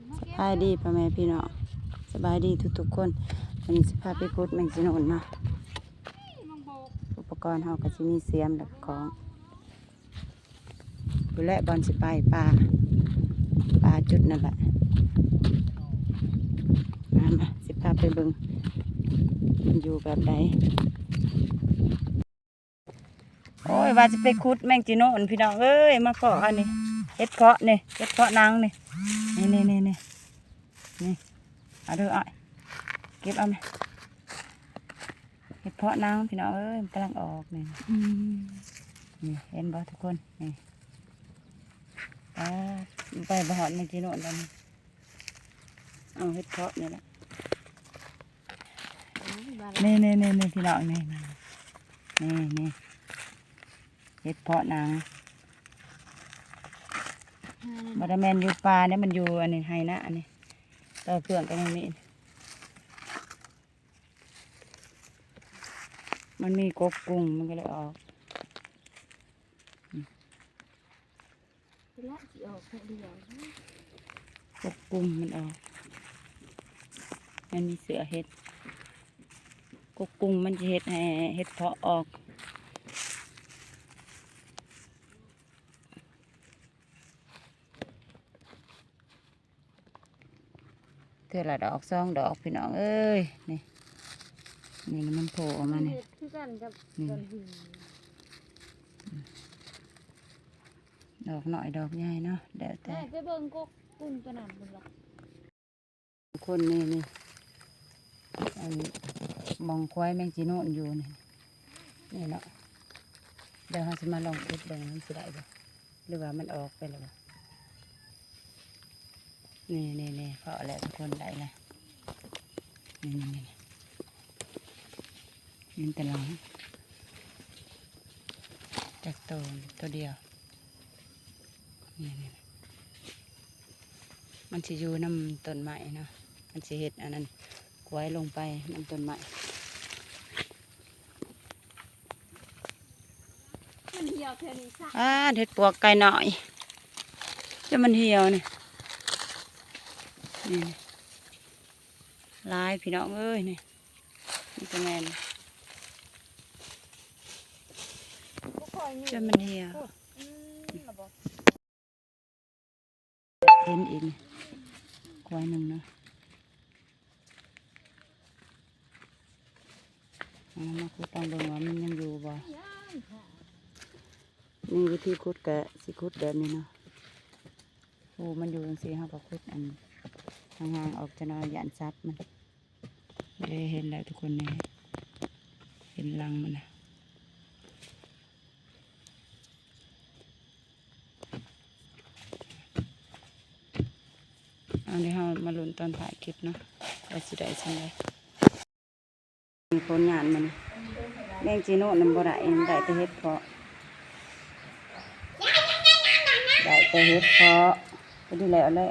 สบายดีพ่อแม่พี่น้องสบายดีทุกๆคนวันนี้สิพาไปพุดแมงจีโนนนาะอุปกรณ์เฮาก็สิมีเสียมและของดูแลบอลสิไปปลาปลาจุดนั่นแหละมามาสิพาไปเบิงมันอยู่แบบใดโอ้ยว่าจะไปคุดแมงจีโนนพี่น้องเอ้ยมาเกาะอันนี้เฮ็ดเพาะนี่เฮ็ดเพาะนางนี่ นี่นี่นี่นี่นี่เอาเด้ออ้อยเก็บเอาไหมเฮ็ดเพาะนางพี่น้องเอ้ยมันกำลังออกนี่นี่เห็นบ่ทุกคนนี่อ่าไปบ่หอดแมงจีโนนแล้วนี่เอาเฮ็ดเพาะนี่แหละนี่นี่นี่นี่พี่น้องนี่นี่นี่นี่เห็ดเพาะนาง บาดแมนอยู่ปลาเนี่ยมันอยู่อันนี้ไฮนะอันนี้ต่อเพื่อนกันตรงนี้ มันมีกบกุ้งมันก็เลยออกละสิออกแค่เดียวกบกุ้งมันออก มันมีเสือเห็ดกบกุ้งมันจะเห็ดให้เห็ดเพาะออก เธอละดอกซองดอกพี่น้องเอ้ยนี่นี่มันโผล่ออกมานี่เฮ็ดคือกันกับนี่กันหินดอกหน่อยดอกใหญ่เนาะเดี๋ยวแต่แต่ไปเบิ่งกกกุ้งตัวนั้นพุ่นล่ะคนนี่นี่อันมองควายแมงจีโน่นอยู่นี่นี่เนาะเดี๋ยวเราจะมาลองอุดเบิ่งมันสิได้บ่หรือว่ามันออกไปแล้วบ่ นี่นี่นี่เพาะแล้วทุกคนได้แล้วนี่นี่นี่นี่แต่หลังจากตัวตัวเดียวนี่นี่มันจะอยู่น้ำต้นไม้เนาะมันจะเห็ดอันนั้นกล้วยลงไปน้ำต้นไม้มันเหี่ยวแค่นี้ซะอ่าเห็ดปวกไก่หน่อยจะมันเหี่ยวนี่ นี่ลายพี่น้องเอ้ยนี่นี่จะแมนบ่ค่อยมีจะมันเหี่ยเห็นอีกนี่กล้วยหนึ่งเนาะเอามาคุดต้องเบิ่งว่ามันยังอยู่บ่ย่านค่ะนี่วิธีคุดแกะสิคุดแบบนี้เนาะโอ้มันอยู่ตรงสีห้าก็คุดอัน ห่างๆออกจะนอยยันซับมันได้เห็นแล้วทุกคนนี่เห็นรังมันนะอาเดี๋ยวเรามาลุ้นตอนถ่ายคลิปเนาะว่าสิได้ชังไดมีผลงานมันแมงจีโน่นำบ่ได้ได้แต่เฮ็ดเพาะได้แต่เฮ็ดเพาะก็ดีแล้วเลย